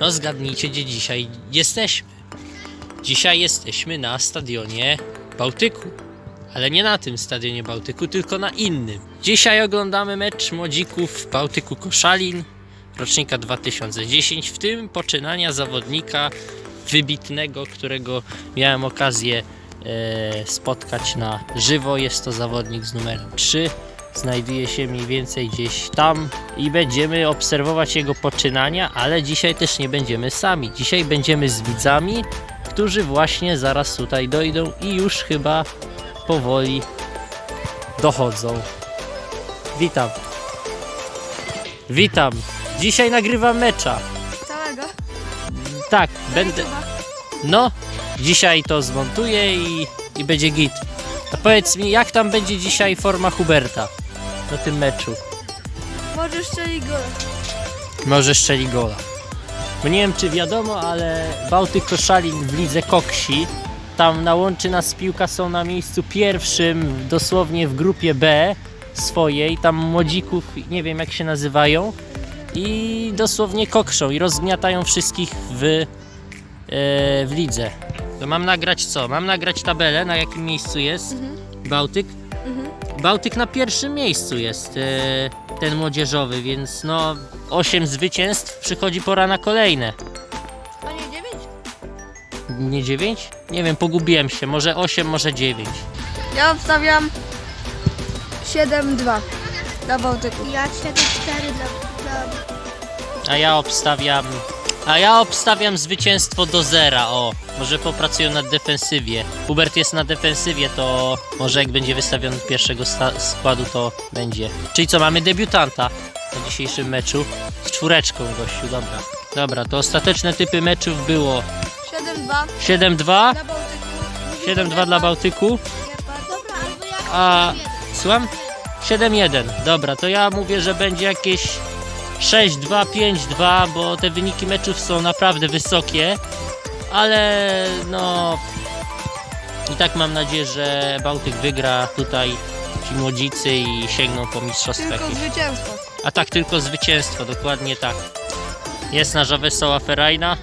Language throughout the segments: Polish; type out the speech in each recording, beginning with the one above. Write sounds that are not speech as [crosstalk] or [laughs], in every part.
No zgadnijcie, gdzie dzisiaj jesteśmy. Dzisiaj jesteśmy na stadionie Bałtyku. Ale nie na tym stadionie Bałtyku, tylko na innym. Dzisiaj oglądamy mecz młodzików Bałtyku Koszalin, rocznika 2010, w tym poczynania zawodnika wybitnego, którego miałem okazję e, spotkać na żywo. Jest to zawodnik z numerem 3. Znajduje się mniej więcej gdzieś tam i będziemy obserwować jego poczynania, ale dzisiaj też nie będziemy sami. Dzisiaj będziemy z widzami, którzy właśnie zaraz tutaj dojdą i już chyba powoli dochodzą. Witam. Witam. Dzisiaj nagrywam mecza. Całego? Tak, będę. No, dzisiaj to zmontuję i, i będzie git. A powiedz mi, jak tam będzie dzisiaj forma Huberta na tym meczu? Możesz strzelić gol. Może strzeli gola. Bo nie wiem, czy wiadomo, ale Bałtyk Koszalin w lidze Koksi. Tam na łączy nas piłka są na miejscu pierwszym, dosłownie w grupie B swojej. Tam młodzików, nie wiem jak się nazywają. I dosłownie kokrzą i rozgniatają wszystkich w, e, w lidze. To mam nagrać co? Mam nagrać tabelę, na jakim miejscu jest Bałtyk. Bałtyk na pierwszym miejscu jest, e, ten młodzieżowy, więc no 8 zwycięstw, przychodzi pora na kolejne. A nie 9? Nie 9? Nie wiem, pogubiłem się, może 8, może 9. Ja obstawiam 7-2 dla Bałtyku. Ja 4-4 dla, dla... A ja obstawiam. A ja obstawiam zwycięstwo do zera. O, może popracują nad defensywie. Hubert jest na defensywie, to może jak będzie wystawiony pierwszego składu, to będzie. Czyli co, mamy debiutanta na dzisiejszym meczu z czwóreczką gościu, dobra. Dobra, to ostateczne typy meczów było 7-2 7-2, dla Bałtyku. 7-2 dla Bałtyku, Dobra, albo jak... a słucham? 7-1. Dobra, to ja mówię, że będzie jakieś 6-2, 5-2, bo te wyniki meczów są naprawdę wysokie, ale no i tak mam nadzieję, że Bałtyk wygra tutaj ci młodzicy i sięgną po mistrzostwo Tylko jakieś. zwycięstwo. A tak, tylko zwycięstwo, dokładnie tak. Jest nasza wesoła ferajna.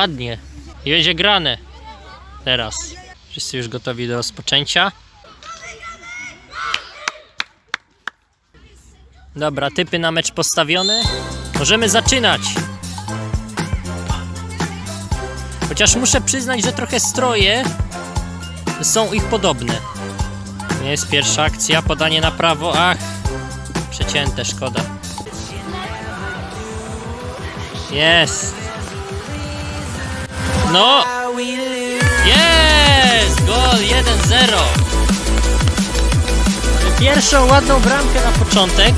Ładnie. I będzie grane. Teraz. Wszyscy już gotowi do rozpoczęcia. Dobra, typy na mecz postawione. Możemy zaczynać. Chociaż muszę przyznać, że trochę stroje są ich podobne. Nie jest pierwsza akcja, podanie na prawo. Ach, przecięte, szkoda. Jest. No. Jest! Gol 1-0. Pierwszą ładną bramkę na początek.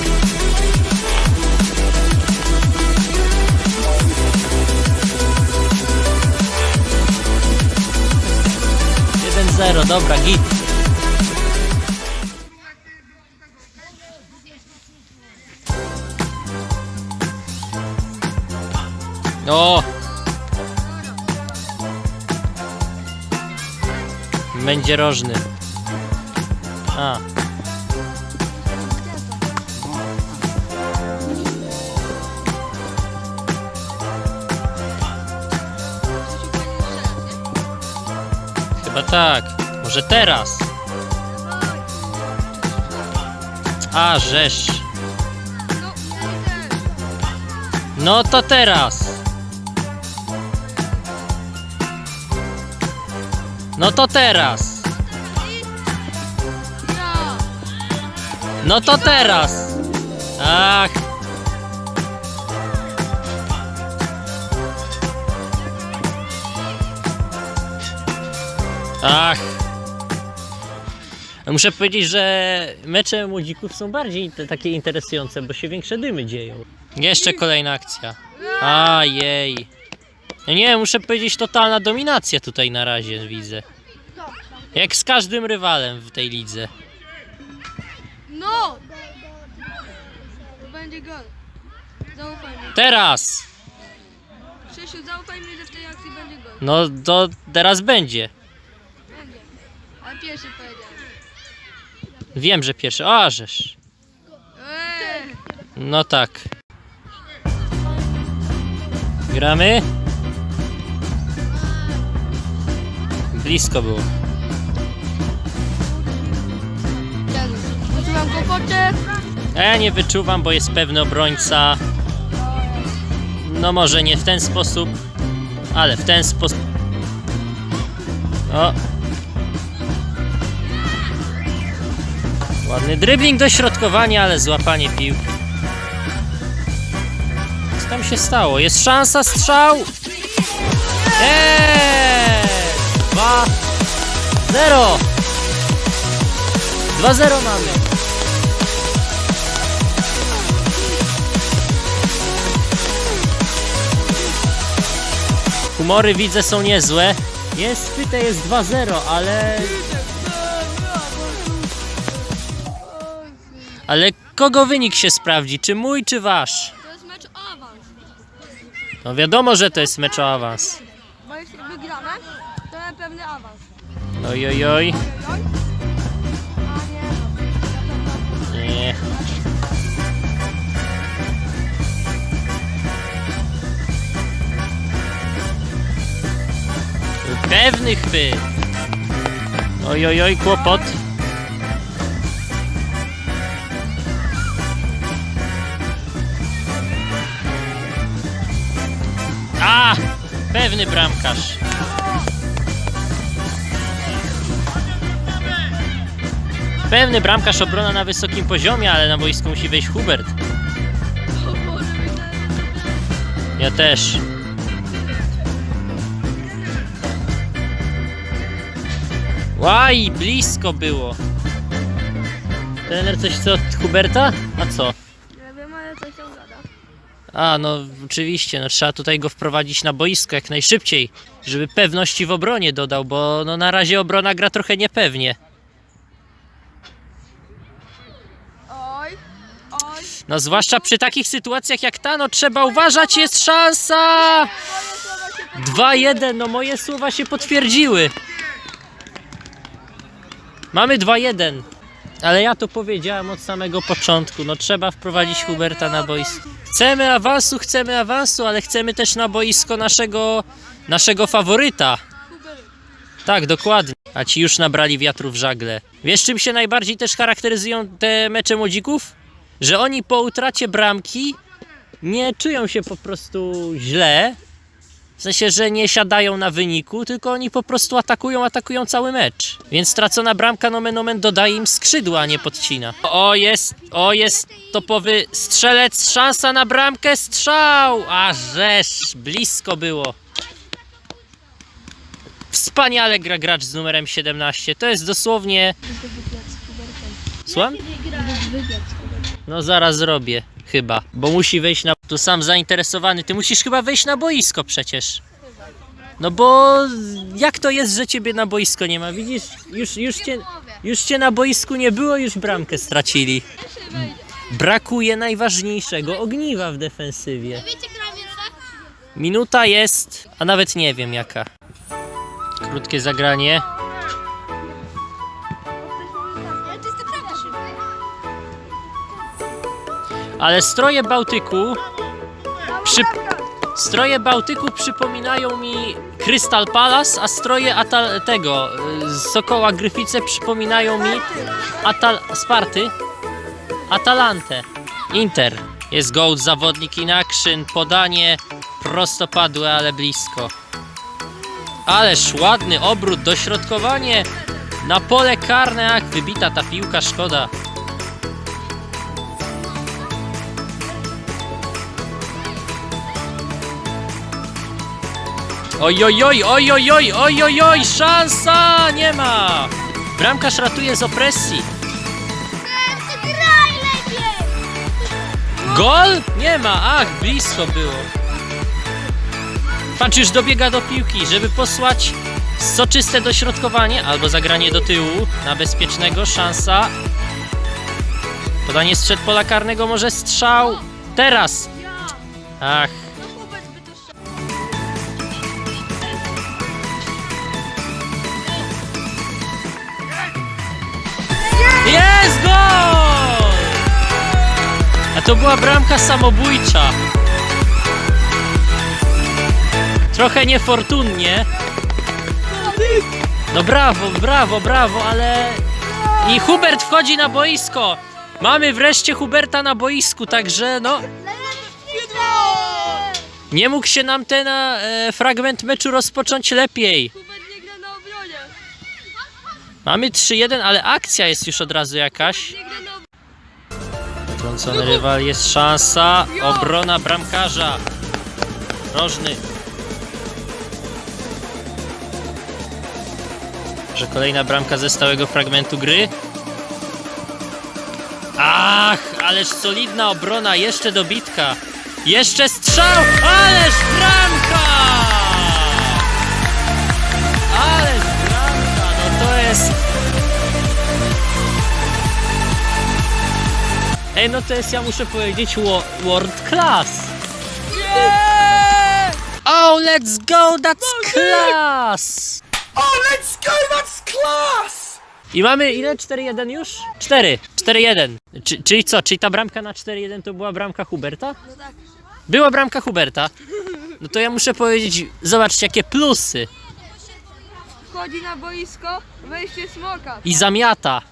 Jeden zero, dobra, git. O! Będzie rożny. A. Chyba tak. Może teraz. A, żeż. No to teraz. No to teraz. No to teraz. Ach. Ach. Muszę powiedzieć, że mecze młodzików są bardziej te, takie interesujące, bo się większe dymy dzieją. Jeszcze kolejna akcja. Ajej. No nie, muszę powiedzieć, totalna dominacja tutaj na razie widzę. Jak z każdym rywalem w tej lidze. No! To będzie gol. Zaufaj mi. Teraz! Krzysiu zaufaj mi, że w tej akcji będzie gol. No to teraz będzie. Będzie. Ale pierwszy powiedziałem. Wiem, że pierwszy. O, żeż. Eee. No tak. Gramy? Blisko było. Wyczułam kłopoty. Ja nie wyczuwam, bo jest pewny obrońca. No może nie w ten sposób, ale w ten sposób. O. Ładny dribbling do środkowania, ale złapanie piłki. Co tam się stało? Jest szansa, strzał! Eee! 2 0 2-0 mamy. Humory widzę są niezłe. Jest pyte, jest 2-0, ale. Ale kogo wynik się sprawdzi? Czy mój, czy wasz? To jest mecz o awans. No wiadomo, że to jest mecz o awans. Bo jeśli wygramy, to mamy pewny awans. Oj, oj, oj. A nie. Nie. Pewny chwyt. Oj, oj, oj, kłopot. A! Pewny bramkarz. Pewny bramkarz obrona na wysokim poziomie, ale na boisku musi wejść Hubert. Ja też. Łaj, blisko było. Trener coś co od Huberta? A co? Nie wiem, ale coś tam gada. A, no oczywiście, no trzeba tutaj go wprowadzić na boisko jak najszybciej, żeby pewności w obronie dodał, bo no na razie obrona gra trochę niepewnie. Oj, oj. No zwłaszcza przy takich sytuacjach jak ta, no trzeba uważać, jest szansa! Moje słowa się 2-1, no moje słowa się potwierdziły. Mamy 2-1. Ale ja to powiedziałem od samego początku, no trzeba wprowadzić Huberta na boisko. Chcemy awansu, chcemy awansu, ale chcemy też na boisko naszego, naszego faworyta. Tak, dokładnie. A ci już nabrali wiatru w żagle. Wiesz czym się najbardziej też charakteryzują te mecze młodzików? Że oni po utracie bramki nie czują się po prostu źle, w sensie, że nie siadają na wyniku, tylko oni po prostu atakują, atakują cały mecz. Więc stracona bramka nomen omen dodaje im skrzydła, a nie podcina. O, jest, o, jest topowy strzelec, szansa na bramkę, strzał! A żeż, blisko było. Wspaniale gra gracz z numerem 17. To jest dosłownie... Słucham? No zaraz zrobię, chyba, bo musi wejść na... Tu sam zainteresowany, ty musisz chyba wejść na boisko przecież. No bo jak to jest, że ciebie na boisko nie ma? Widzisz, już, już, cię, już cię na boisku nie było, już bramkę stracili. Brakuje najważniejszego ogniwa w defensywie. Minuta jest, a nawet nie wiem jaka. Krótkie zagranie. Ale stroje Bałtyku przy... Stroje Bałtyku przypominają mi Crystal Palace, a stroje Atal... tego y, Sokoła Gryfice przypominają mi Atal... Sparty. Atalantę Inter. Jest gold zawodnik in action podanie prostopadłe, ale blisko. Ależ ładny obrót, dośrodkowanie na pole karne, ach wybita ta piłka, szkoda Ojojoj, ojojoj, ojojoj, szansa! Nie ma! Bramkarz ratuje z opresji. Gol? Nie ma, ach, blisko było. Patrz, dobiega do piłki, żeby posłać soczyste dośrodkowanie albo zagranie do tyłu na bezpiecznego, szansa. Podanie sprzed pola karnego, może strzał. Teraz! Ach, to była bramka samobójcza. Trochę niefortunnie. No brawo, brawo, brawo, ale... I Hubert wchodzi na boisko. Mamy wreszcie Huberta na boisku, także no... Nie mógł się nam ten e, fragment meczu rozpocząć lepiej. Mamy 3-1, ale akcja jest już od razu jakaś. Trącony rywal, jest szansa. Obrona bramkarza. Rożny. Że kolejna bramka ze stałego fragmentu gry. Ach, ależ solidna obrona, jeszcze dobitka. Jeszcze strzał, ależ bramka! Ej, no to jest, ja muszę powiedzieć, wo- world class. Oh, let's go, that's class! Oh, let's go! That's class! I mamy ile? 4-1 już? 4. 4-1. Czy, czyli co? Czyli ta bramka na 4-1 to była bramka Huberta? No tak. Była bramka Huberta. No to ja muszę powiedzieć, zobaczcie jakie plusy. Wchodzi na boisko, wejście smoka. I zamiata.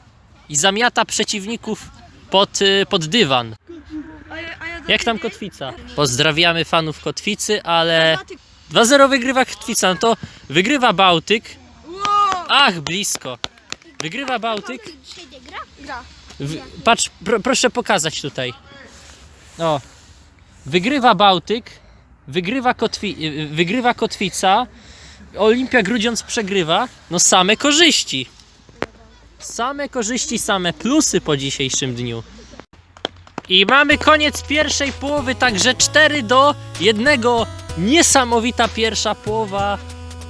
I zamiata przeciwników pod, y, pod dywan. Jak tam Kotwica? Pozdrawiamy fanów Kotwicy, ale 2-0 wygrywa Kotwica. No to wygrywa Bałtyk. Ach, blisko. Wygrywa Bałtyk. W, patrz, pro, proszę pokazać tutaj. O. Wygrywa Bałtyk. Wygrywa, Kotwi, y, wygrywa Kotwica. Olimpia Grudziądz przegrywa. No same korzyści. Same korzyści, same plusy po dzisiejszym dniu. I mamy koniec pierwszej połowy, także 4 do 1. Niesamowita pierwsza połowa.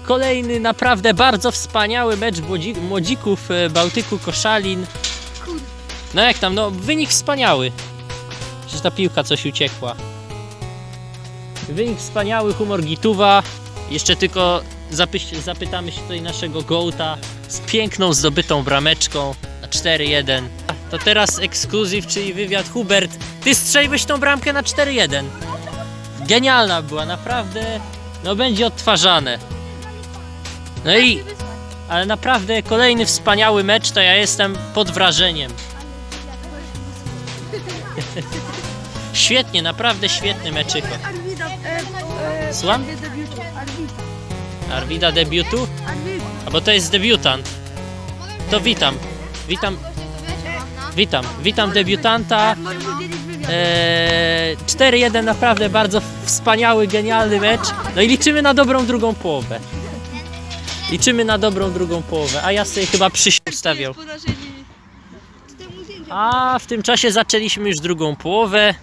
Kolejny naprawdę bardzo wspaniały mecz młodzi- młodzików e, Bałtyku Koszalin. No jak tam, no wynik wspaniały. Że ta piłka coś uciekła. Wynik wspaniały, humor Gituwa. Jeszcze tylko zapyś- zapytamy się tutaj naszego Gołta z piękną zdobytą brameczką na 4-1. To teraz ekskluzyw, czyli wywiad Hubert. Ty strzeliłeś tą bramkę na 4-1. Genialna była, naprawdę. No będzie odtwarzane. No i, ale naprawdę kolejny wspaniały mecz, to ja jestem pod wrażeniem. [laughs] Świetnie, naprawdę świetny meczyko. E, e, Słucham? Debiutu. Arwida debiutu? A bo to jest debiutant. To witam. Witam, witam. Witam debiutanta. Eee, 4-1 naprawdę bardzo wspaniały, genialny mecz. No i liczymy na dobrą drugą połowę. Liczymy na dobrą drugą połowę, a ja sobie chyba naszej linii. A w tym czasie zaczęliśmy już drugą połowę.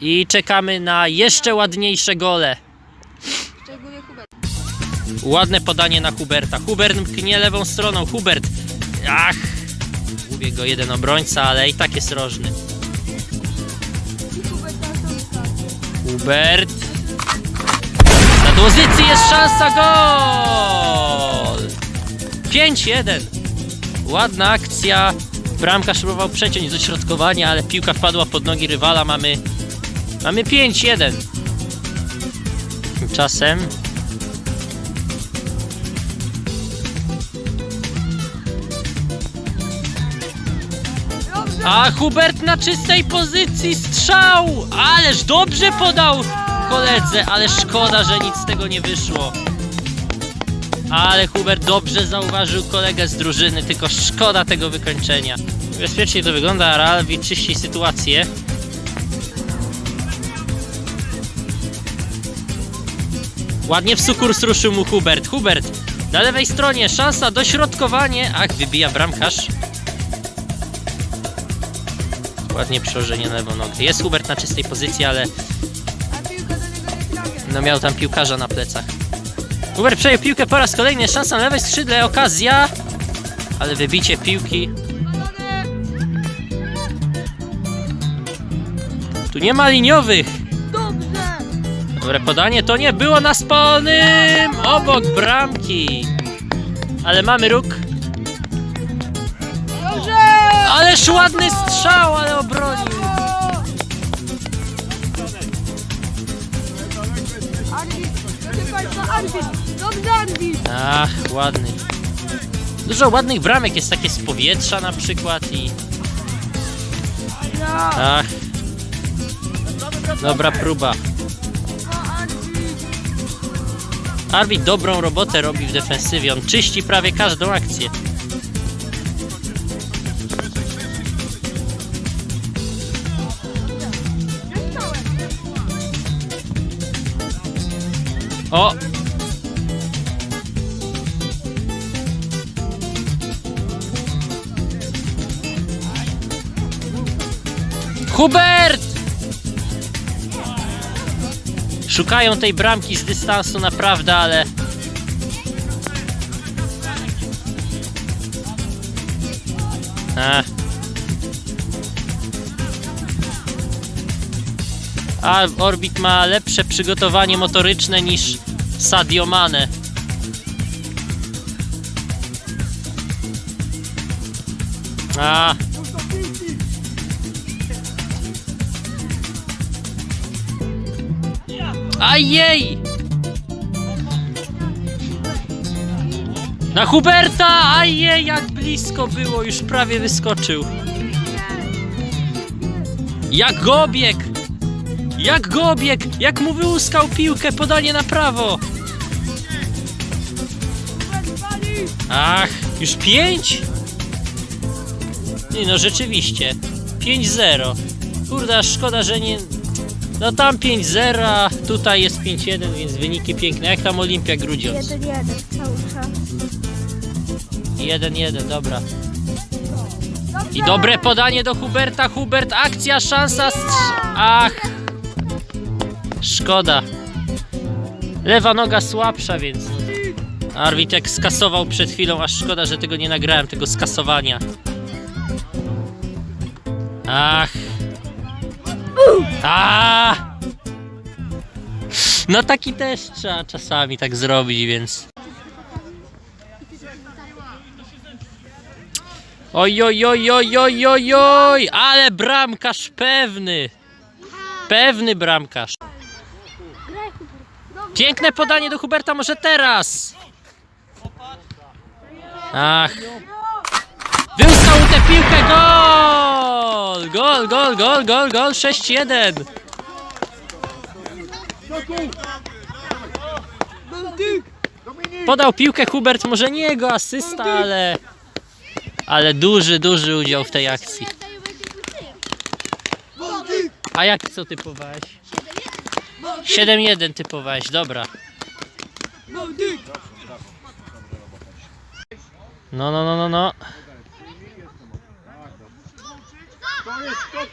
I czekamy na jeszcze ładniejsze gole. Ładne podanie na Huberta. Hubert mknie lewą stroną. Hubert. Ach. Gubię go jeden obrońca, ale i tak jest rożny. Hubert. Na pozycji jest szansa gol! 5-1. Ładna akcja. Bramkarz próbował przeciąć do środkowania, ale piłka wpadła pod nogi rywala. Mamy, mamy 5-1. Tymczasem A Hubert na czystej pozycji strzał! Ależ dobrze podał koledze, ale szkoda, że nic z tego nie wyszło. Ale Hubert dobrze zauważył kolegę z drużyny, tylko szkoda tego wykończenia. Bezpiecznie to wygląda, Ralwi czyści sytuację. Ładnie w sukurs ruszył mu Hubert. Hubert na lewej stronie, szansa, dośrodkowanie. Ach, wybija bramkarz. Ładnie przełożenie na lewą nogę. Jest Hubert na czystej pozycji, ale no miał tam piłkarza na plecach. Hubert przejął piłkę po raz kolejny, szansa na lewej skrzydle, okazja. Ale wybicie piłki. Tu nie ma liniowych. Dobre podanie, to nie było na spalonym! Obok bramki. Ale mamy róg. Dobrze. Ależ ładny strzał, ale obronił. Ach, ładny. Dużo ładnych bramek jest takie z powietrza na przykład i... Ach. Dobra próba. Arbi dobrą robotę robi w defensywie, on czyści prawie każdą akcję. O! Hubert! Szukają tej bramki z dystansu naprawdę, ale... A Orbit ma lepsze przygotowanie motoryczne niż Sadio Mane. A. Ajej! Na Huberta! Ajej, jak blisko było, już prawie wyskoczył. Jak go obiegł! Jak go obiegł! Jak mu wyłuskał piłkę, podanie na prawo! Ach, już pięć? Nie no, rzeczywiście. 5-0. Kurde, szkoda, że nie... No tam 5-0, a tutaj jest 5-1, więc wyniki piękne. Jak tam Olimpia Grudziądz? Jeden, jeden, cały czas. 1-1, dobra. I dobre podanie do Huberta. Hubert, akcja, szansa. strz- Ach. Szkoda. Lewa noga słabsza, więc. Arwitek skasował przed chwilą, aż szkoda, że tego nie nagrałem, tego skasowania. Ach. A. No taki też trzeba czasami tak zrobić, więc. Oj, oj, oj, oj, oj, oj, oj, ale bramkarz pewny. Pewny bramkarz. Piękne podanie do Huberta, może teraz. Ach. Wyłuskał mu tę piłkę, gol! Gol, gol, gol, gol, gol, 6-1. Podał piłkę Hubert, może nie jego asysta, ale... Ale duży, duży udział w tej akcji. A jak co typowałeś? 7-1 typowałeś, dobra. No, no, no, no, no.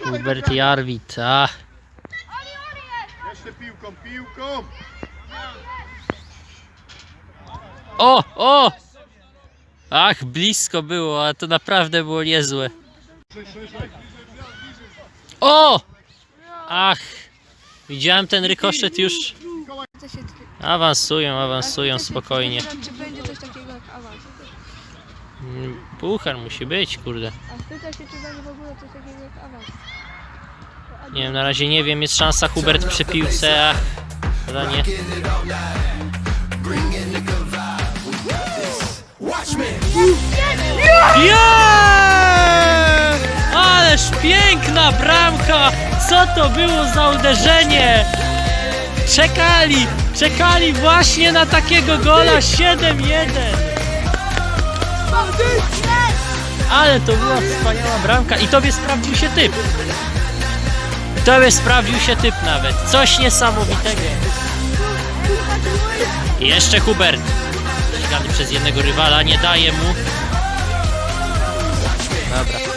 Hubert i Arwid, a. Jeszcze piłką, piłką! O, o! Ach, blisko było, a to naprawdę było niezłe. O! Ach, widziałem ten rykoszet już. Awansują, awansują spokojnie. Czy będzie coś takiego jak awans? Puchar musi być, kurde. A się, czy będzie w ogóle coś takiego jak awans. Nie wiem, na razie nie wiem, jest szansa Hubert przy piłce, ach. Podanie. Yeah! Ależ piękna bramka! Co to było za uderzenie? Czekali, czekali właśnie na takiego gola 7-1. Ale to była wspaniała bramka i tobie sprawdził się typ. Tobie sprawdził się typ nawet. Coś niesamowitego. I jeszcze Hubert. Ścigany przez jednego rywala, nie daje mu. Dobra.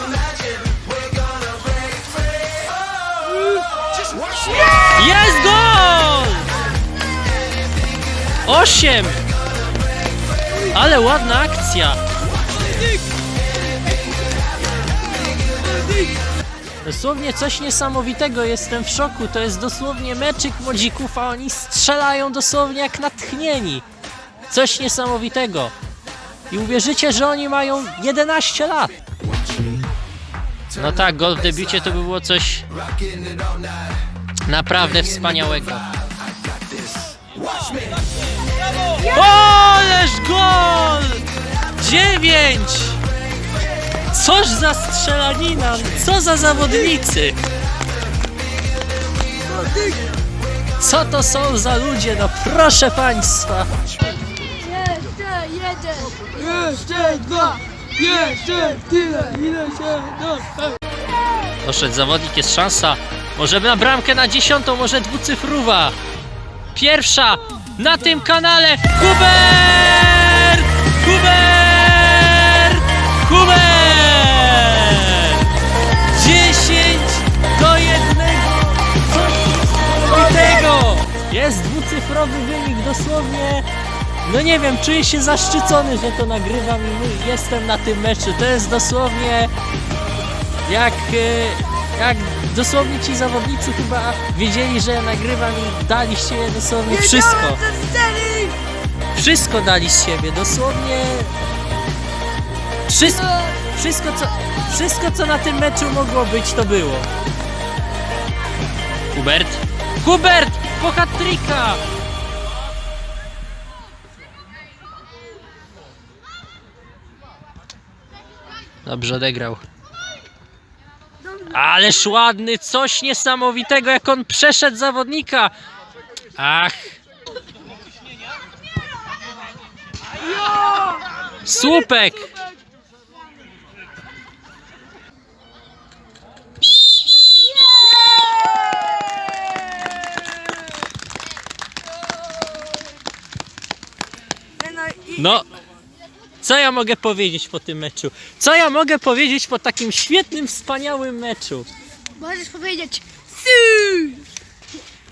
Jest gol! Osiem! Ale ładna akcja. Dosłownie coś niesamowitego, jestem w szoku. To jest dosłownie meczyk młodzików, a oni strzelają dosłownie jak natchnieni. Coś niesamowitego. I uwierzycie, że oni mają 11 lat. No tak, gol w debiucie to by było coś Naprawdę wspaniałego. O, ależ gol! Dziewięć! Coż za strzelanina! Co za zawodnicy! Co to są za ludzie, no proszę państwa! Jeszcze jeden! Jeszcze dwa! Jeszcze tyle, ile się da! Doszedł zawodnik, jest szansa może na bramkę na dziesiątą, może dwucyfrowa. Pierwsza na tym kanale Hubert! Hubert! Hubert! 10 do 1! Coś niesamowitego! Jest dwucyfrowy wynik, dosłownie. No nie wiem, czuję się zaszczycony, że to nagrywam i jestem na tym meczu. To jest dosłownie jak, e, jak dosłownie ci zawodnicy chyba wiedzieli, że ja nagrywam i dali z siebie dosłownie wszystko. Wszystko dali z siebie, dosłownie wszystko, wszystko, co, wszystko co na tym meczu mogło być, to było. Hubert? Hubert! Po hat-tricka! Dobrze odegrał. Ależ ładny, coś niesamowitego, jak on przeszedł zawodnika. Ach. Słupek. No, co ja mogę powiedzieć po tym meczu? Co ja mogę powiedzieć po takim świetnym, wspaniałym meczu? Możesz powiedzieć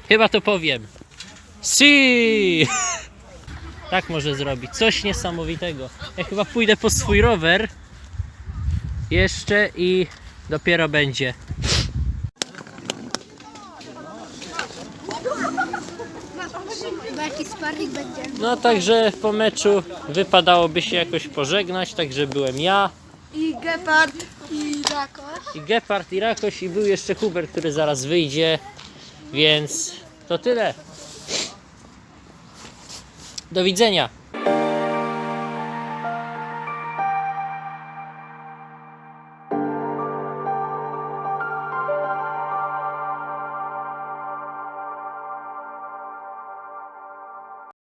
Chyba to powiem. Si! [laughs] Tak może zrobić. Coś niesamowitego. Ja chyba pójdę po swój rower jeszcze i dopiero będzie. Będzie. No także po meczu wypadałoby się jakoś pożegnać, także byłem ja I Gepard. I Rakosz. i Gepard i Rakoś i był jeszcze Hubert, który zaraz wyjdzie, więc to tyle. Do widzenia.